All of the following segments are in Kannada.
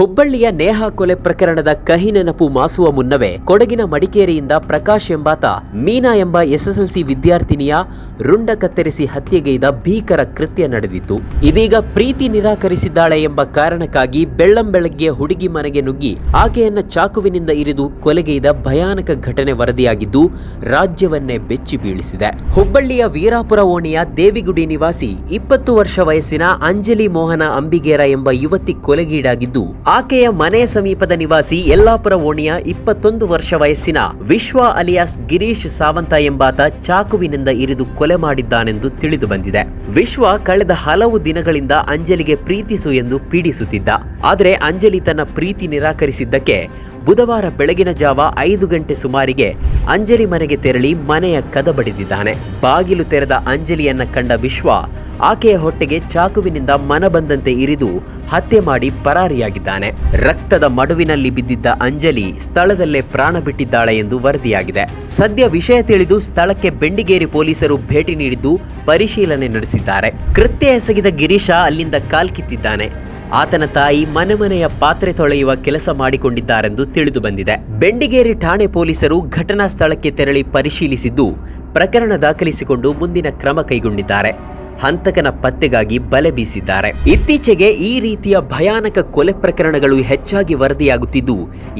ಹುಬ್ಬಳ್ಳಿಯ ನೇಹಾ ಕೊಲೆ ಪ್ರಕರಣದ ಕಹಿ ನೆನಪು ಮಾಸುವ ಮುನ್ನವೇ ಕೊಡಗಿನ ಮಡಿಕೇರಿಯಿಂದ ಪ್ರಕಾಶ್ ಎಂಬಾತ, ಮೀನಾ ಎಂಬ ಎಸ್ಎಸ್ಎಲ್ಸಿ ವಿದ್ಯಾರ್ಥಿನಿಯ ರುಂಡ ಕತ್ತರಿಸಿ ಹತ್ಯೆಗೈದ ಭೀಕರ ಕೃತ್ಯ ನಡೆದಿತ್ತು. ಇದೀಗ ಪ್ರೀತಿ ನಿರಾಕರಿಸಿದ್ದಾಳೆ ಎಂಬ ಕಾರಣಕ್ಕಾಗಿ ಬೆಳ್ಳಂಬೆಳಗ್ಗೆ ಹುಡುಗಿ ಮನೆಗೆ ನುಗ್ಗಿ ಆಕೆಯನ್ನ ಚಾಕುವಿನಿಂದ ಇರಿದು ಕೊಲೆಗೈದ ಭಯಾನಕ ಘಟನೆ ವರದಿಯಾಗಿದ್ದು ರಾಜ್ಯವನ್ನೇ ಬೆಚ್ಚಿ ಬೀಳಿಸಿದೆ. ಹುಬ್ಬಳ್ಳಿಯ ವೀರಾಪುರ ಓಣಿಯ ದೇವಿಗುಡಿ ನಿವಾಸಿ ಇಪ್ಪತ್ತು ವರ್ಷ ವಯಸ್ಸಿನ ಅಂಜಲಿ ಮೋಹನ ಅಂಬಿಗೇರ ಎಂಬ ಯುವತಿ ಕೊಲೆಗೀಡಾಗಿದ್ದು ಆಕೆಯ ಮನೆ ಸಮೀಪದ ನಿವಾಸಿ ಯಲ್ಲಾಪುರ ಓಣಿಯ ಇಪ್ಪತ್ತೊಂದು ವರ್ಷ ವಯಸ್ಸಿನ ವಿಶ್ವ ಅಲಿಯಾಸ್ ಗಿರೀಶ್ ಸಾವಂತ ಎಂಬಾತ ಚಾಕುವಿನಿಂದ ಇರಿದು ಕೊಲೆ ಮಾಡಿದ್ದಾನೆಂದು ತಿಳಿದು ಬಂದಿದೆ. ವಿಶ್ವ ಕಳೆದ ಹಲವು ದಿನಗಳಿಂದ ಅಂಜಲಿಗೆ ಪ್ರೀತಿಸು ಎಂದು ಪೀಡಿಸುತ್ತಿದ್ದ. ಆದರೆ ಅಂಜಲಿ ತನ್ನ ಪ್ರೀತಿ ನಿರಾಕರಿಸಿದ್ದಕ್ಕೆ ಬುಧವಾರ ಬೆಳಗಿನ ಜಾವ ಐದು ಗಂಟೆ ಸುಮಾರಿಗೆ ಅಂಜಲಿ ಮನೆಗೆ ತೆರಳಿ ಮನೆಯ ಕದ ಬಡಿದಿದ್ದಾನೆ. ಬಾಗಿಲು ತೆರೆದ ಅಂಜಲಿಯನ್ನ ಕಂಡ ವಿಶ್ವ ಆಕೆಯ ಹೊಟ್ಟೆಗೆ ಚಾಕುವಿನಿಂದ ಮನ ಬಂದಂತೆ ಇರಿದು ಹತ್ಯೆ ಮಾಡಿ ಪರಾರಿಯಾಗಿದ್ದಾನೆ. ರಕ್ತದ ಮಡುವಿನಲ್ಲಿ ಬಿದ್ದಿದ್ದ ಅಂಜಲಿ ಸ್ಥಳದಲ್ಲೇ ಪ್ರಾಣ ಬಿಟ್ಟಿದ್ದಾಳೆ ಎಂದು ವರದಿಯಾಗಿದೆ. ಸದ್ಯ ವಿಷಯ ತಿಳಿದು ಸ್ಥಳಕ್ಕೆ ಬೆಂಡಿಗೇರಿ ಪೊಲೀಸರು ಭೇಟಿ ನೀಡಿದ್ದು ಪರಿಶೀಲನೆ ನಡೆಸಿದ್ದಾರೆ. ಕೃತ್ಯ ಎಸಗಿದ ಗಿರೀಶ ಅಲ್ಲಿಂದ ಕಾಲ್ಕಿತ್ತಿದ್ದಾನೆ. ಆತನ ತಾಯಿ ಮನೆ ಮನೆಯ ಪಾತ್ರೆ ತೊಳೆಯುವ ಕೆಲಸ ಮಾಡಿಕೊಂಡಿದ್ದಾರೆಂದು ತಿಳಿದು ಬಂದಿದೆ. ಬೆಂಡಿಗೇರಿ ಠಾಣೆ ಪೊಲೀಸರು ಘಟನಾ ಸ್ಥಳಕ್ಕೆ ತೆರಳಿ ಪರಿಶೀಲಿಸಿದ್ದು ಪ್ರಕರಣ ದಾಖಲಿಸಿಕೊಂಡು ಮುಂದಿನ ಕ್ರಮ ಕೈಗೊಂಡಿದ್ದಾರೆ. ಹಂತಕನ ಪತ್ತೆಗಾಗಿ ಬಲೆ ಬೀಸಿದ್ದಾರೆ. ಇತ್ತೀಚೆಗೆ ಈ ರೀತಿಯ ಭಯಾನಕ ಕೊಲೆ ಪ್ರಕರಣಗಳು ಹೆಚ್ಚಾಗಿ ವರದಿಯಾಗುತ್ತಿದ್ದು,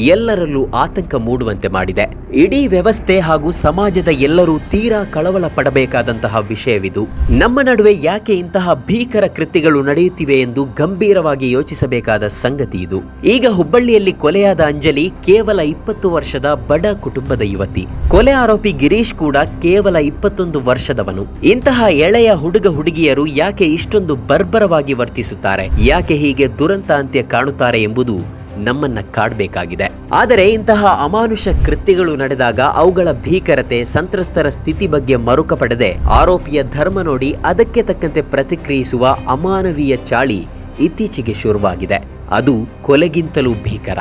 ಎಲ್ಲರಲ್ಲೂ ಆತಂಕ ಮೂಡುವಂತೆ ಮಾಡಿದೆ. ಇಡೀ ವ್ಯವಸ್ಥೆ ಹಾಗೂ ಸಮಾಜದ ಎಲ್ಲರೂ ತೀರಾ ಕಳವಳ ಪಡಬೇಕಾದಂತಹ ವಿಷಯವಿದು. ನಮ್ಮ ನಡುವೆ ಯಾಕೆ ಇಂತಹ ಭೀಕರ ಕೃತ್ಯಗಳು ನಡೆಯುತ್ತಿವೆ ಎಂದು ಗಂಭೀರವಾಗಿ ಯೋಚಿಸಬೇಕಾದ ಸಂಗತಿ ಇದು. ಈಗ ಹುಬ್ಬಳ್ಳಿಯಲ್ಲಿ ಕೊಲೆಯಾದ ಅಂಜಲಿ ಕೇವಲ ಇಪ್ಪತ್ತು ವರ್ಷದ ಬಡ ಕುಟುಂಬದ ಯುವತಿ. ಕೊಲೆ ಆರೋಪಿ ಗಿರೀಶ್ ಕೂಡ ಕೇವಲ ಇಪ್ಪತ್ತೊಂದು ವರ್ಷದವನು. ಇಂತಹ ಎಳೆಯ ಹುಡುಗ ಹುಡುಗಿಯರು ಯಾಕೆ ಇಷ್ಟೊಂದು ಬರ್ಬರವಾಗಿ ವರ್ತಿಸುತ್ತಾರೆ? ಯಾಕೆ ಹೀಗೆ ದುರಂತ ಅಂತ್ಯ ಕಾಣುತ್ತಾರೆ ಎಂಬುದು ನಮ್ಮನ್ನ ಕಾಡಬೇಕಾಗಿದೆ. ಆದರೆ ಇಂತಹ ಅಮಾನುಷ ಕೃತ್ಯಗಳು ನಡೆದಾಗ ಅವುಗಳ ಭೀಕರತೆ, ಸಂತ್ರಸ್ತರ ಸ್ಥಿತಿ ಬಗ್ಗೆ ಮರುಕ ಪಡೆದೆ ಆರೋಪಿಯ ಧರ್ಮ ನೋಡಿ ಅದಕ್ಕೆ ತಕ್ಕಂತೆ ಪ್ರತಿಕ್ರಿಯಿಸುವ ಅಮಾನವೀಯ ಚಾಳಿ ಇತ್ತೀಚೆಗೆ ಶುರುವಾಗಿದೆ. ಅದು ಕೊಲೆಗಿಂತಲೂ ಭೀಕರ.